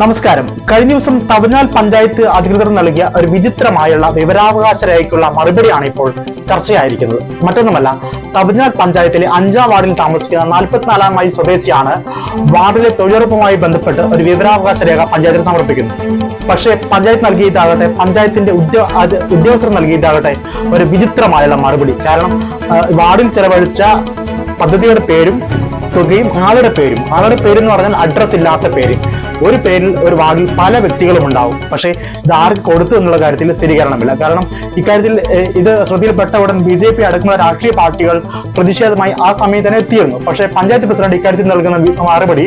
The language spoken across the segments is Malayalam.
നമസ്കാരം. കഴിഞ്ഞ ദിവസം തവിനാൽ പഞ്ചായത്ത് അധികൃതർ നൽകിയ ഒരു വിചിത്രമായുള്ള വിവരാവകാശ രേഖയ്ക്കുള്ള മറുപടിയാണ് ഇപ്പോൾ ചർച്ചയായിരിക്കുന്നത്. മറ്റൊന്നുമല്ല തവിനാൽ പഞ്ചായത്തിലെ അഞ്ചാം വാർഡിൽ താമസിക്കുന്ന നാൽപ്പത്തിനാലാം മൈൽ സ്വദേശിയാണ് വാർഡിലെ തൊഴിലുറപ്പുമായി ബന്ധപ്പെട്ട് ഒരു വിവരാവകാശ രേഖ പഞ്ചായത്തിന് സമർപ്പിക്കുന്നു പക്ഷേ പഞ്ചായത്ത് നൽകിയിട്ടാകട്ടെ പഞ്ചായത്തിന്റെ ഉദ്യോഗസ്ഥർ നൽകിയതാകട്ടെ ഒരു വിചിത്രമായുള്ള മറുപടി. കാരണം വാർഡിൽ ചെലവഴിച്ച പദ്ധതിയുടെ പേരും തുകയും ആളുടെ പേരും ആളുടെ പേര് എന്ന് പറഞ്ഞാൽ അഡ്രസ് ഇല്ലാത്ത പേര്. ഒരു പേരിൽ ഒരു വാർഡിൽ പല വ്യക്തികളും ഉണ്ടാവും. പക്ഷേ ഇത് ആർക്ക് കൊടുത്തു എന്നുള്ള കാര്യത്തിൽ സ്ഥിരീകരണമില്ല. കാരണം ഇക്കാര്യത്തിൽ ഇത് ശ്രദ്ധയിൽപ്പെട്ട ഉടൻ ബി ജെ പി അടക്കുന്ന രാഷ്ട്രീയ പാർട്ടികൾ പ്രതിഷേധമായി ആ സമയത്ത് തന്നെ എത്തിയിരുന്നു. പക്ഷേ പഞ്ചായത്ത് പ്രസിഡന്റ് ഇക്കാര്യത്തിൽ നൽകുന്ന മറുപടി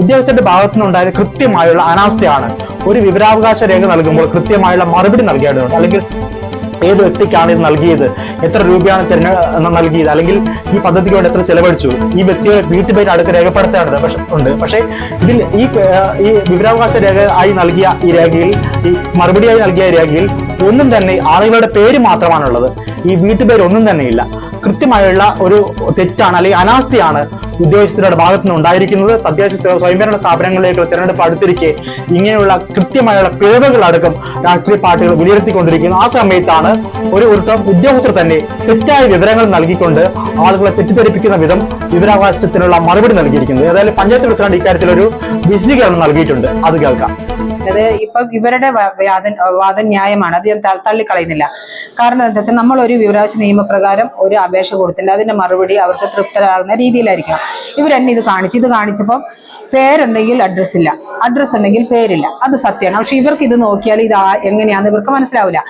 ഉദ്യോഗസ്ഥന്റെ ഭാഗത്തു നിന്നുണ്ടായ കൃത്യമായുള്ള അനാസ്ഥയാണ്. ഒരു വിവരാവകാശ രേഖ നൽകുമ്പോൾ കൃത്യമായുള്ള മറുപടി നൽകേണ്ടതുണ്ട്. അല്ലെങ്കിൽ ഏത് വ്യക്തിക്കാണ് ഇത് നൽകിയത്? എത്ര രൂപയാണ് തിരഞ്ഞ നൽകിയത്? അല്ലെങ്കിൽ ഈ പദ്ധതിക്ക് വേണ്ടി എത്ര ചെലവഴിച്ചു? ഈ വ്യക്തിയുടെ വീട്ടുപേര് അടുത്ത് രേഖപ്പെടുത്തേണ്ടത് പക്ഷെ ഉണ്ട്. പക്ഷേ ഇതിൽ ഈ ഈ വിവരാവകാശ രേഖ ആയി നൽകിയ ഈ രേഖയിൽ ഈ മറുപടിയായി നൽകിയ രേഖയിൽ ഒന്നും തന്നെ ആളുകളുടെ പേര് മാത്രമാണുള്ളത്. ഈ വീട്ടുപേര് ഒന്നും തന്നെ ഇല്ല. കൃത്യമായുള്ള ഒരു തെറ്റാണ് അല്ലെങ്കിൽ അനാസ്ഥയാണ് ഉദ്യോഗസ്ഥരുടെ ഭാഗത്തു നിന്ന് ഉണ്ടായിരിക്കുന്നത്. തദ്ദേശ സ്വയംഭരണ സ്ഥാപനങ്ങളിലേക്ക് തെരഞ്ഞെടുപ്പ് അടുത്തിരിക്കെ ഇങ്ങനെയുള്ള കൃത്യമായുള്ള പിഴവുകൾ അടക്കം രാഷ്ട്രീയ പാർട്ടികൾ വിലയിരുത്തിക്കൊണ്ടിരിക്കുന്നു. ആ സമയത്താണ് ഒരു ഒരുത്തം ഉദ്യോഗസ്ഥർ തന്നെ തെറ്റായ വിവരങ്ങൾ നൽകിക്കൊണ്ട് ആളുകളെ തെറ്റിദ്ധരിപ്പിക്കുന്ന വിധം വിവരാവകാശത്തിനുള്ള മറുപടി നൽകിയിരിക്കുന്നത്. ഏതായാലും പഞ്ചായത്ത് പ്രസിഡന്റ് ഇക്കാര്യത്തിൽ ഒരു വിശദീകരണം നൽകിയിട്ടുണ്ട്. അത് കേൾക്കാം. അത് ഇപ്പം ഇവരുടെ വാദ വാദം ന്യായമാണ് അത് ഞാൻ തള്ളിക്കളയുന്നില്ല. കാരണം എന്താ വെച്ചാൽ നമ്മൾ ഒരു വിവരാശ നിയമപ്രകാരം ഒരു അപേക്ഷ കൊടുത്തില്ല. അതിന്റെ മറുപടി അവർക്ക് തൃപ്തരാകുന്ന രീതിയിലായിരിക്കണം. ഇവരെന്നെ ഇത് കാണിച്ചു ഇത് കാണിച്ചപ്പം പേരുണ്ടെങ്കിൽ അഡ്രസ് ഇല്ല അഡ്രസ് ഉണ്ടെങ്കിൽ പേരില്ല. അത് സത്യമാണ്. പക്ഷെ ഇവർക്ക് ഇത് നോക്കിയാൽ ഇത് എങ്ങനെയാന്ന് ഇവർക്ക് മനസ്സിലാവില്ല.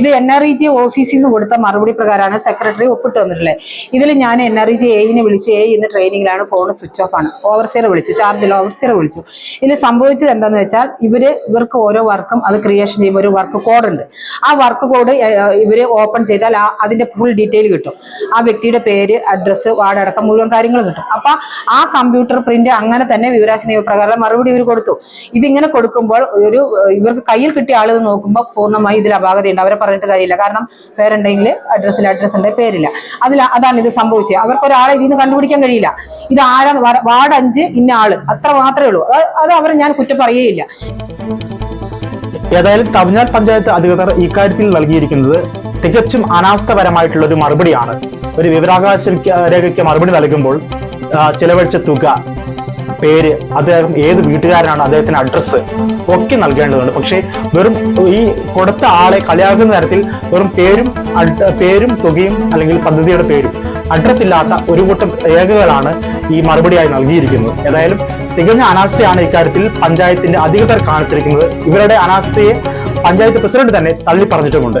ഇത് എൻ ആർ ഇ ജി ഓഫീസിൽ നിന്ന് കൊടുത്ത മറുപടി പ്രകാരമാണ് സെക്രട്ടറി ഒപ്പിട്ട് വന്നിട്ടുള്ളത് ഇതിൽ ഞാൻ എൻ ആർ ഇ ജി എയിനെ വിളിച്ചു എ ഇന്ന് ട്രെയിനിങ്ങിലാണ് ഫോൺ സ്വിച്ച് ഓഫ് ആണ്. ഓവർസിയർ വിളിച്ചു ചാർജിൽ ഓവർസിയർ വിളിച്ചു. ഇതിൽ സംഭവിച്ചത് എന്താണെന്ന് വെച്ചാൽ ഇവർ ഇവർക്ക് ഓരോ വർക്കും അത് ക്രിയേഷൻ ചെയ്യുമ്പോൾ ഒരു വർക്ക് കോഡ് ഉണ്ട്. ആ വർക്ക് കോഡ് ഇവർ ഓപ്പൺ ചെയ്താൽ ആ അതിന്റെ ഫുൾ ഡീറ്റെയിൽ കിട്ടും. ആ വ്യക്തിയുടെ പേര് അഡ്രസ്സ് വാർഡ് അടക്കം മുഴുവൻ കാര്യങ്ങളും കിട്ടും. അപ്പൊ ആ കമ്പ്യൂട്ടർ പ്രിന്റ് അങ്ങനെ തന്നെ വിവരാശ നിയമപ്രകാരം മറുപടി ഇവർ കൊടുത്തു. ഇതിങ്ങനെ കൊടുക്കുമ്പോൾ ഒരു ഇവർക്ക് കയ്യിൽ കിട്ടിയ ആളുകൾ നോക്കുമ്പോൾ പൂർണമായി ഇതിൽ അപാകതയുണ്ട് അവരെ പറഞ്ഞിട്ട് കാര്യമില്ല. കാരണം പേരുണ്ടെങ്കിൽ അഡ്രസ്സിൽ അഡ്രസ്സ് ഉണ്ട് പേരില്ല. അതിൽ അതാണ് ഇത് സംഭവിച്ചത്. അവർക്ക് ഒരാളെ ഇതിൽ നിന്ന് കണ്ടുപിടിക്കാൻ കഴിയില്ല. ഇത് ആരാണ് വാർഡ് അഞ്ച് ഇന്ന ആൾ. അത്ര മാത്രമേ ഉള്ളൂ. അത് അവർ ഞാൻ കുറ്റം പറയുകയില്ല. ഏതായാലും തമിഴ്നാട് പഞ്ചായത്ത് അധികൃതർ ഇക്കാര്യത്തിൽ നൽകിയിരിക്കുന്നത് തികച്ചും അനാസ്ഥപരമായിട്ടുള്ള ഒരു മറുപടിയാണ്. ഒരു വിവരാകാശ രേഖയ്ക്ക് മറുപടി നൽകുമ്പോൾ ചിലവഴിച്ച തുക പേര് അദ്ദേഹം ഏത് വീട്ടുകാരനാണ് അദ്ദേഹത്തിന്റെ അഡ്രസ്സ് ഒക്കെ നൽകേണ്ടതുണ്ട്. പക്ഷേ വെറും ഈ കൊടുത്ത ആളെ കളിയാക്കുന്ന തരത്തിൽ വെറും പേരും പേരും തുകയും അല്ലെങ്കിൽ പദ്ധതിയുടെ പേരും അഡ്രസ് ഇല്ലാത്ത ഒരു കൂട്ടം രേഖകളാണ് ഈ മറുപടിയായി നൽകിയിരിക്കുന്നത്. ഏതായാലും തികഞ്ഞ അനാസ്ഥയാണ് ഇക്കാര്യത്തിൽ പഞ്ചായത്തിന്റെ അധികൃതർ കാണിച്ചിരിക്കുന്നത്. ഇവരുടെ അനാസ്ഥയെ പഞ്ചായത്ത് പ്രസിഡന്റ് തന്നെ തള്ളി പറഞ്ഞിട്ടുമുണ്ട്